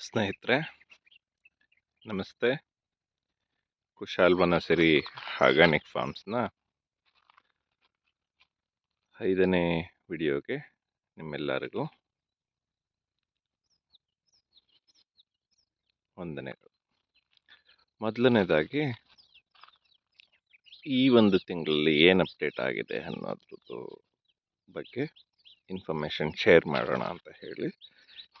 ಸ್ನೇಹಿತರೆ, ನಮಸ್ತೆ. ಕುಶಾಲ್ ಬನಸರಿ ಆರ್ಗ್ಯಾನಿಕ್ ಫಾರ್ಮ್ಸ್ನ ಐದನೇ ವಿಡಿಯೋಗೆ ನಿಮ್ಮೆಲ್ಲರಿಗೂ ವಂದನೆಗಳು. ಮೊದಲನೇದಾಗಿ, ಈ ಒಂದು ತಿಂಗಳಲ್ಲಿ ಏನು ಅಪ್ಡೇಟ್ ಆಗಿದೆ ಅನ್ನೋದ್ರದ್ದು ಬಗ್ಗೆ ಇನ್ಫಾರ್ಮೇಷನ್ ಶೇರ್ ಮಾಡೋಣ ಅಂತ ಹೇಳಿ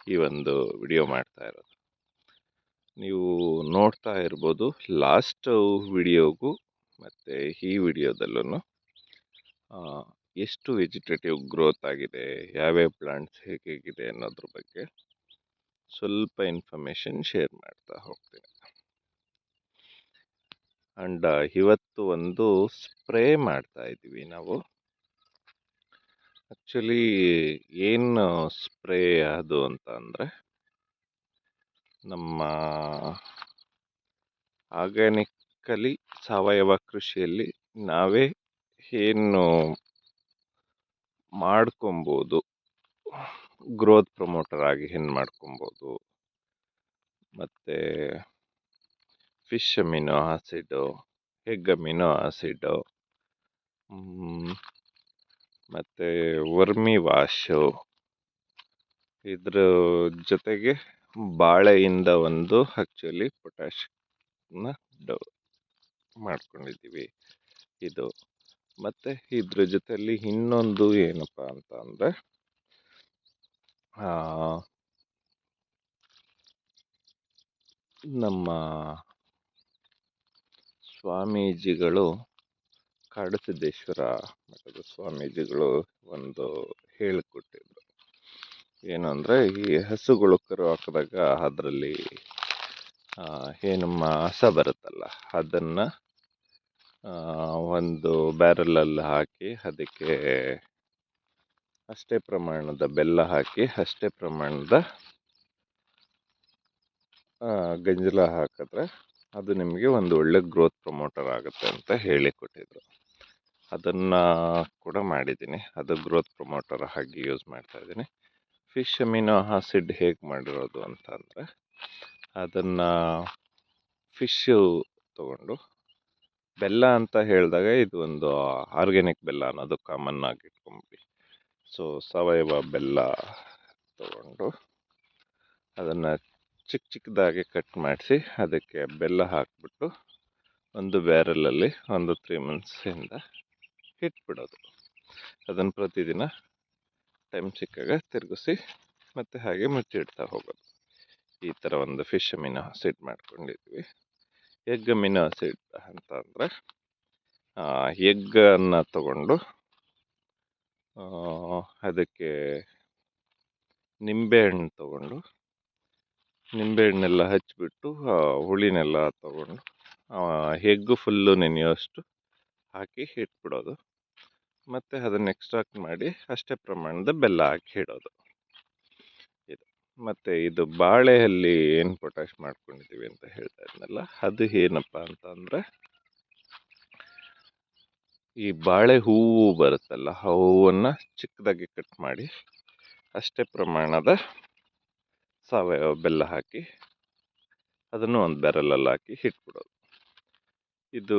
ಈ ಒಂದು ವಿಡಿಯೋ ಮಾಡ್ತಾ ಇರೋದು. ನೀವು ನೋಡ್ತಾ ಇರ್ಬೋದು ಲಾಸ್ಟ್ ವಿಡಿಯೋಗೂ ಮತ್ತು ಈ ವಿಡಿಯೋದಲ್ಲೂ ಎಷ್ಟು ವೆಜಿಟೇಟಿವ್ ಗ್ರೋತ್ ಆಗಿದೆ, ಯಾವ್ಯಾವ ಪ್ಲಾಂಟ್ಸ್ ಹೇಗಿದೆ ಅನ್ನೋದ್ರ ಬಗ್ಗೆ ಸ್ವಲ್ಪ ಇನ್ಫಾರ್ಮೇಷನ್ ಶೇರ್ ಮಾಡ್ತಾ ಹೋಗ್ತೀನಿ. ಆ್ಯಂಡ್ ಇವತ್ತು ಒಂದು ಸ್ಪ್ರೇ ಮಾಡ್ತಾ ಇದ್ದೀವಿ ನಾವು. ಆ್ಯಕ್ಚುಲಿ ಏನು ಸ್ಪ್ರೇ ಅದು ಅಂತ ಅಂದರೆ, ನಮ್ಮ ಆರ್ಗ್ಯಾನಿಕಲಿ ಸಾವಯವ ಕೃಷಿಯಲ್ಲಿ ನಾವೇ ಏನು ಮಾಡ್ಕೊಬೋದು, ಗ್ರೋತ್ ಪ್ರಮೋಟರ್ ಆಗಿ ಏನು ಮಾಡ್ಕೊಬೋದು, ಮತ್ತು fish amino acid egg amino acid ಮತ್ತು ವರ್ಮಿ ವಾಶು. ಇದ್ರ ಜೊತೆಗೆ ಬಾಳೆಯಿಂದ ಒಂದು ಆ್ಯಕ್ಚುಲಿ ಪೊಟ್ಯಾಶನ್ನ ಡವ್ ಮಾಡ್ಕೊಂಡಿದ್ದೀವಿ ಇದು. ಮತ್ತು ಇದ್ರ ಜೊತೆಯಲ್ಲಿ ಇನ್ನೊಂದು ಏನಪ್ಪ ಅಂತ ಅಂದರೆ ನಮ್ಮ ಸ್ವಾಮೀಜಿಗಳು ಕಾಡಸಿದ್ದೇಶ್ವರ ಮಠದ ಸ್ವಾಮೀಜಿಗಳು ಒಂದು ಹೇಳಿಕೊಟ್ಟಿದ್ರು. ಏನು ಅಂದರೆ ಈ ಹಸುಗಳು ಕರು ಹಾಕಿದಾಗ ಅದರಲ್ಲಿ ಏನು ಮಾಸ ಬರುತ್ತಲ್ಲ, ಅದನ್ನು ಒಂದು ಬ್ಯಾರಲಲ್ಲಿ ಹಾಕಿ ಅದಕ್ಕೆ ಅಷ್ಟೇ ಪ್ರಮಾಣದ ಬೆಲ್ಲ ಹಾಕಿ, ಅಷ್ಟೇ ಪ್ರಮಾಣದ ಗಂಜಲ ಹಾಕಿದ್ರೆ ಅದು ನಿಮಗೆ ಒಂದು ಒಳ್ಳೆ ಗ್ರೋತ್ ಪ್ರಮೋಟರ್ ಆಗುತ್ತೆ ಅಂತ ಹೇಳಿಕೊಟ್ಟಿದ್ರು. ಅದನ್ನು ಕೂಡ ಮಾಡಿದ್ದೀನಿ. ಅದು ಗ್ರೋತ್ ಪ್ರೊಮೋಟರ್ ಹಾಗೆ ಯೂಸ್ ಮಾಡ್ತಾ ಇದ್ದೀನಿ. ಫಿಶ್ ಅಮಿನೋ ಆಸಿಡ್ ಹೇಗೆ ಮಾಡಿರೋದು ಅಂತ ಅಂದರೆ, ಅದನ್ನು ಫಿಶ್ಶು ತಗೊಂಡು ಬೆಲ್ಲ ಅಂತ ಹೇಳಿದಾಗ ಇದು ಒಂದು ಆರ್ಗ್ಯಾನಿಕ್ ಬೆಲ್ಲ ಅನ್ನೋದು ಕಾಮನ್ ಆಗಿ ಇಟ್ಕೊಂಬಿಡಿ ಸೊ ಸಾವಯವ ಬೆಲ್ಲ ತಗೊಂಡು ಅದನ್ನು ಚಿಕ್ಕ ಚಿಕ್ಕದಾಗಿ ಕಟ್ ಮಾಡಿಸಿ ಅದಕ್ಕೆ ಬೆಲ್ಲ ಹಾಕಿಬಿಟ್ಟು ಒಂದು ಬ್ಯಾರಲಲ್ಲಿ ಒಂದು ತ್ರೀ ಮಂತ್ಸಿಂದ ಇಟ್ಬಿಡೋದು. ಅದನ್ನು ಪ್ರತಿದಿನ ಟೈಮ್ ಸಿಕ್ಕಾಗ ತಿರುಗಿಸಿ ಮತ್ತು ಹಾಗೆ ಮುಚ್ಚಿಡ್ತಾ ಹೋಗೋದು. ಈ ಥರ ಒಂದು ಫಿಶ್ ಅಮಿನೋ ಆಸಿಡ್ ಮಾಡ್ಕೊಂಡಿದ್ವಿ. ಎಗ್ ಅಮಿನೋ ಆಸಿಡ್ ಅಂತ ಅಂದರೆ ಎಗ್ಗನ್ನು ತಗೊಂಡು ಅದಕ್ಕೆ ನಿಂಬೆಹಣ್ಣು ತಗೊಂಡು ನಿಂಬೆಹಣ್ಣೆಲ್ಲ ಹಚ್ಚಿಬಿಟ್ಟು ಹುಳಿನೆಲ್ಲ ತಗೊಂಡು ಎಗ್ಗು ಫುಲ್ಲು ನೆನೆಯೋಷ್ಟು ಹಾಕಿ ಇಟ್ಬಿಡೋದು ಮತ್ತು ಅದನ್ನು ಎಕ್ಸ್ಟ್ರಾಕ್ಟ್ ಮಾಡಿ ಅಷ್ಟೇ ಪ್ರಮಾಣದ ಬೆಲ್ಲ ಹಾಕಿ ಇಡೋದು ಇದು. ಮತ್ತು ಇದು ಬಾಳೆಯಲ್ಲಿ ಏನು ಪೊಟ್ಯಾಶ್ ಮಾಡ್ಕೊಂಡಿದ್ದೀವಿ ಅಂತ ಹೇಳ್ತಾ ಇದ್ನಲ್ಲ, ಅದು ಏನಪ್ಪ ಅಂತ ಅಂದರೆ ಈ ಬಾಳೆ ಹೂವು ಬರುತ್ತಲ್ಲ ಆ ಹೂವನ್ನು ಚಿಕ್ಕದಾಗಿ ಕಟ್ ಮಾಡಿ ಅಷ್ಟೇ ಪ್ರಮಾಣದ ಸಾವಯವ ಬೆಲ್ಲ ಹಾಕಿ ಅದನ್ನು ಒಂದು ಬ್ಯಾರಲಲ್ಲಿ ಹಾಕಿ ಇಟ್ಬಿಡೋದು ಇದು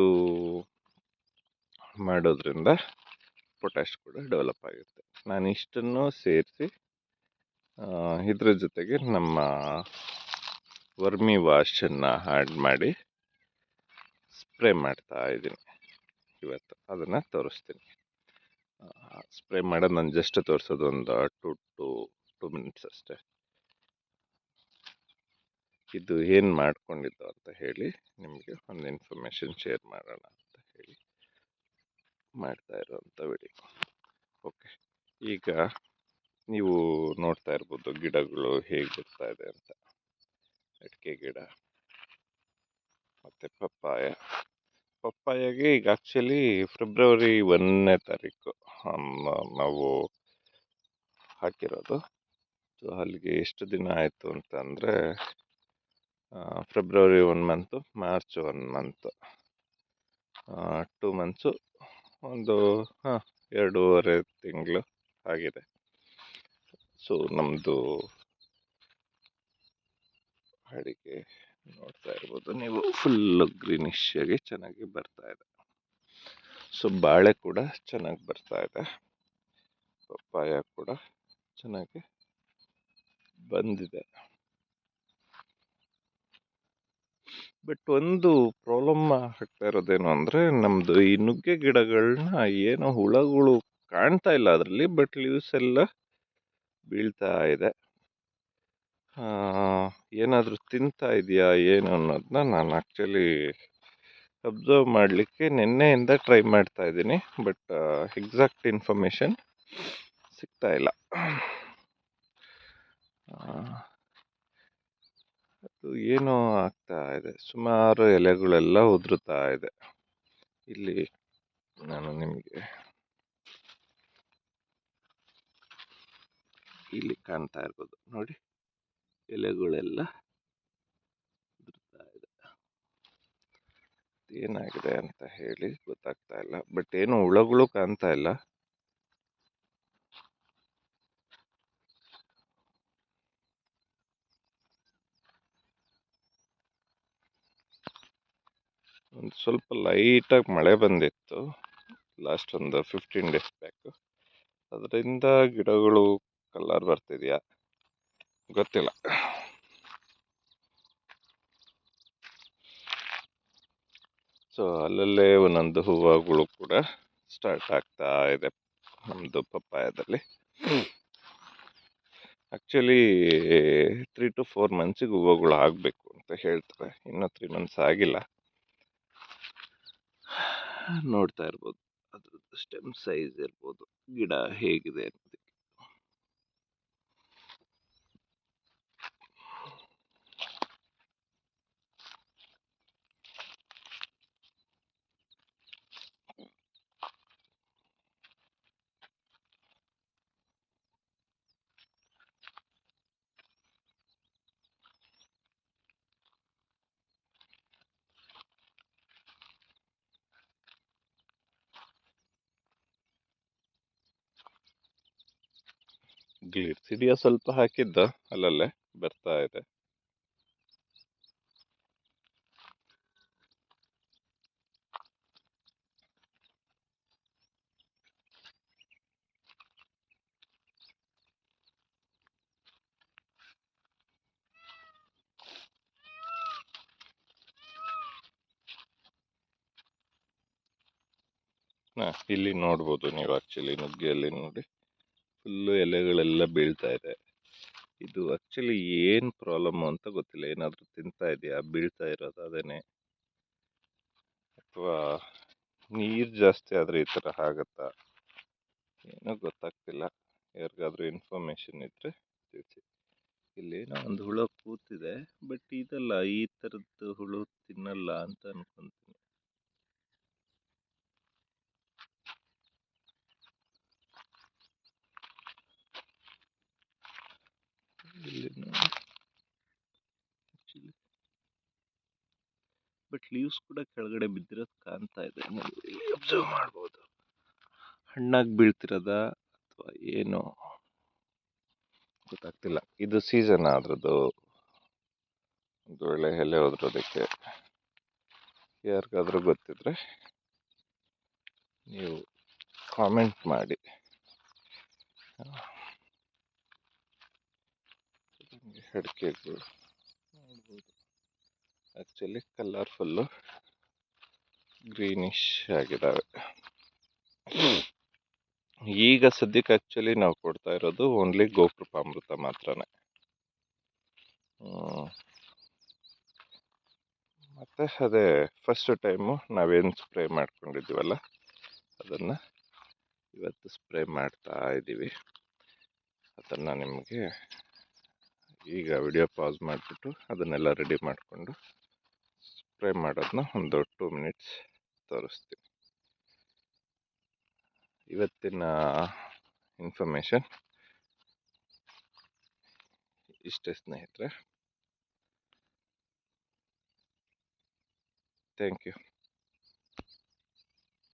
ಮಾಡೋದ್ರಿಂದ ಪೊಟ್ಯಾಶ್ ಕೂಡ ಡೆವಲಪ್ ಆಗುತ್ತೆ. ನಾನು ಇಷ್ಟನ್ನು ಸೇರಿಸಿ ಇದ್ರ ಜೊತೆಗೆ ನಮ್ಮ ವರ್ಮಿ ವಾಶನ್ನು ಆ್ಯಡ್ ಮಾಡಿ ಸ್ಪ್ರೇ ಮಾಡ್ತಾ ಇದ್ದೀನಿ. ಇವತ್ತು ಅದನ್ನು ತೋರಿಸ್ತೀನಿ. ಸ್ಪ್ರೇ ಮಾಡೋದು ನಾನು ಜಸ್ಟ್ ತೋರಿಸೋದು ಒಂದು ಟು ಟು ಟು ಮಿನಿಟ್ಸ್ ಅಷ್ಟೇ. ಇದು ಏನು ಮಾಡ್ಕೊಂಡಿದ್ದು ಅಂತ ಹೇಳಿ ನಿಮಗೆ ಒಂದು ಇನ್ಫಾರ್ಮೇಷನ್ ಶೇರ್ ಮಾಡೋಣ. ಮಾಡ್ತಾ ಇರುವಂಥ ವಿಡಿಯೋ ಓಕೆ ಈಗ ನೀವು ನೋಡ್ತಾ ಇರ್ಬೋದು ಗಿಡಗಳು ಹೇಗೆ ಬರ್ತಾ ಇದೆ ಅಂತ. ಅಡಿಕೆ ಗಿಡ, ಮತ್ತು ಪಪ್ಪಾಯ. ಪಪ್ಪಾಯಗೆ ಈಗ ಆ್ಯಕ್ಚುಲಿ ಫೆಬ್ರವರಿ ಒಂದನೇ ತಾರೀಕು ನಾವು ಹಾಕಿರೋದು. ಸೊ ಅಲ್ಲಿಗೆ ಎಷ್ಟು ದಿನ ಆಯಿತು ಅಂತಂದರೆ February one month March one month two months ಒಂದು, ಹಾಂ, ಎರಡೂವರೆ ತಿಂಗಳು ಆಗಿದೆ. ಸೊ ನಮ್ಮದು ಅಡಿಕೆ ನೋಡ್ತಾ ಇರ್ಬೋದು. ನೀವು ಫುಲ್ಲು ಗ್ರೀನಿಶ್ ಆಗಿ ಚೆನ್ನಾಗಿ ಬರ್ತಾ ಇದೆ. ಸೊ ಬಾಳೆ ಕೂಡ ಚೆನ್ನಾಗಿ ಬರ್ತಾ ಇದೆ. ಪಪ್ಪಾಯ ಕೂಡ ಚೆನ್ನಾಗಿ ಬಂದಿದೆ. ಬಟ್ ಒಂದು ಪ್ರಾಬ್ಲಮ್ ಆಗ್ತಾ ಇರೋದೇನು ಅಂದರೆ ನಮ್ಮದು ಈ ನುಗ್ಗೆ ಗಿಡಗಳನ್ನ ಏನೋ ಹುಳಗಳು ಕಾಣ್ತಾ ಇಲ್ಲ ಅದರಲ್ಲಿ, ಬಟ್ ಲೀವ್ಸ್ ಎಲ್ಲ ಬೀಳ್ತಾ ಇದೆ. ಏನಾದರೂ ತಿಂತಾ ಇದೆಯಾ, ಏನು ಅನ್ನೋದನ್ನ ನಾನು ಆ್ಯಕ್ಚುಲಿ ಅಬ್ಸರ್ವ್ ಮಾಡಲಿಕ್ಕೆ ನಿನ್ನೆಯಿಂದ ಟ್ರೈ ಮಾಡ್ತಾ ಇದ್ದೀನಿ, ಬಟ್ ಎಕ್ಸಾಕ್ಟ್ ಇನ್ಫಾರ್ಮೇಷನ್ ಸಿಗ್ತಾ ಇಲ್ಲ. ಅದು ಏನೋ ಆಗ್ತಾ ಇದೆ. ಸುಮಾರು ಎಲೆಗಳೆಲ್ಲ ಉದುರುತ್ತಾ ಇದೆ. ಇಲ್ಲಿ ನಾನು ನಿಮಗೆ ಇಲ್ಲಿ ಕಾಣ್ತಾ ಇರ್ಬೋದು. ನೋಡಿ, ಎಲೆಗಳೆಲ್ಲ ಉದುರುತ್ತಾ ಇದೆ. ಏನಾಗಿದೆ ಅಂತ ಹೇಳಿ ಗೊತ್ತಾಗ್ತಾ ಇಲ್ಲ. ಬಟ್ ಏನು ಹುಳಗಳು ಕಾಣ್ತಾ ಇಲ್ಲ. ಒಂದು ಸ್ವಲ್ಪ ಲೈಟಾಗಿ ಮಳೆ ಬಂದಿತ್ತು. ಲಾಸ್ಟ್ ಒಂದು ಫಿಫ್ಟೀನ್ ಡೇಸ್ ಬ್ಯಾಕು ಅದರಿಂದ ಗಿಡಗಳು ಕಲರ್ ಬರ್ತಿದೆಯಾ? ಗೊತ್ತಿಲ್ಲ. ಸೊ ಅಲ್ಲಲ್ಲೇ ಒಂದೊಂದು ಹೂವುಗಳು ಕೂಡ ಸ್ಟಾರ್ಟ್ ಆಗ್ತಾ ಇದೆ ನಮ್ಮದು ಪಪ್ಪಾಯದಲ್ಲಿ. ಆ್ಯಕ್ಚುಲಿ ತ್ರೀ ಟು ಫೋರ್ ಮಂತ್ಸಿಗೆ ಹೂವುಗಳು ಆಗಬೇಕು ಅಂತ ಹೇಳ್ತಾರೆ. ಇನ್ನೂ ತ್ರೀ ಮಂತ್ಸ್ ಆಗಿಲ್ಲ. ನೋಡ್ತಾ ಇರ್ಬೋದು. ಅದ್ರದ್ದು ಸ್ಟೆಮ್ ಸೈಜ್ ಇರ್ಬೋದು. ಗಿಡ ಹೇಗಿದೆ ಅನ್ನೋದಕ್ಕೆ ಸಿಡಿಯ ಸ್ವಲ್ಪ ಹಾಕಿದ್ದ ಅಲ್ಲಲ್ಲೇ ಬರ್ತಾ ಇದೆ. ಇಲ್ಲಿ ನೋಡ್ಬೋದು ನೀವು ಆಕ್ಚುಲಿ ನುಗ್ಗೆಯಲ್ಲಿ ನೋಡಿ. ಫುಲ್ಲು ಎಲೆಗಳೆಲ್ಲ ಬೀಳ್ತಾ ಇದೆ. ಇದು ಆಕ್ಚುಲಿ ಏನು ಪ್ರಾಬ್ಲಮ್ ಅಂತ ಗೊತ್ತಿಲ್ಲ. ಏನಾದರೂ ತಿಂತಾ ಇದೆಯಾ? ಬೀಳ್ತಾ ಇರೋದು ಅದೇನೆ? ಅಥವಾ ನೀರು ಜಾಸ್ತಿ ಆದರೆ ಈ ಥರ ಆಗುತ್ತಾ? ಏನೋ ಗೊತ್ತಾಗ್ತಿಲ್ಲ. ಯಾರಿಗಾದ್ರೂ ಇನ್ಫಾರ್ಮೇಷನ್ ಇದ್ದರೆ ತಿಳಿಸಿ. ಇಲ್ಲೇನೋ ಒಂದು ಹುಳು ಕೂತಿದೆ. ಬಟ್ ಇದಲ್ಲ, ಈ ಥರದ್ದು ಹುಳು ತಿನ್ನಲ್ಲ ಅಂತ ಅನ್ಕೊಂತೀನಿ. ಬಟ್ ಲೀವ್ಸ್ ಕೂಡ ಕೆಳಗಡೆ ಬಿದ್ದಿರೋದು ಕಾಣ್ತಾ ಇದೆ. ಅಬ್ಸರ್ವ್ ಮಾಡ್ಬೋದು. ಹಣ್ಣಾಗಿ ಬೀಳ್ತಿರೋದ ಅಥವಾ ಏನು? ಗೊತ್ತಾಗ್ತಿಲ್ಲ. ಇದು ಸೀಸನ್ ಅದ್ರದ್ದು ಒಂದು ವೇಳೆ ಎಲೆ ಹೋದ್ರೋದಕ್ಕೆ ಯಾರಿಗಾದ್ರೂ ಗೊತ್ತಿದ್ರೆ ನೀವು ಕಾಮೆಂಟ್ ಮಾಡಿ. ಅಡಿಕೆಗಳು ನೋಡ್ಬೋದು ಆ್ಯಕ್ಚುಲಿ ಕಲರ್ಫುಲ್ಲು ಗ್ರೀನಿಶ್ ಆಗಿದ್ದಾವೆ ಈಗ ಸದ್ಯಕ್ಕೆ ಆ್ಯಕ್ಚುಲಿ ನಾವು ಕೊಡ್ತಾ ಇರೋದು ಓನ್ಲಿ ಗೋಕೃಪಾಮೃತ ಮಾತ್ರನೇ. ಮತ್ತು ಅದೇ ಫಸ್ಟ್ ಟೈಮು ನಾವೇನು ಸ್ಪ್ರೇ ಮಾಡ್ಕೊಂಡಿದ್ದೀವಲ್ಲ, ಅದನ್ನು ಇವತ್ತು ಸ್ಪ್ರೇ ಮಾಡ್ತಾ ಇದ್ದೀವಿ ಅದನ್ನು ನಿಮಗೆ ಈಗ ವಿಡಿಯೋ ಪಾಸ್ ಮಾಡಿಬಿಟ್ಟು ಅದನ್ನೆಲ್ಲ ರೆಡಿ ಮಾಡಿಕೊಂಡು ಸ್ಪ್ರೇ ಮಾಡೋದನ್ನ ಒಂದು ಟೂ ಮಿನಿಟ್ಸ್ ತೋರಿಸ್ತೀನಿ. ಇವತ್ತಿನ ಇನ್ಫಾರ್ಮೇಷನ್ ಇಷ್ಟೇ ಸ್ನೇಹಿತರೆ. Thank you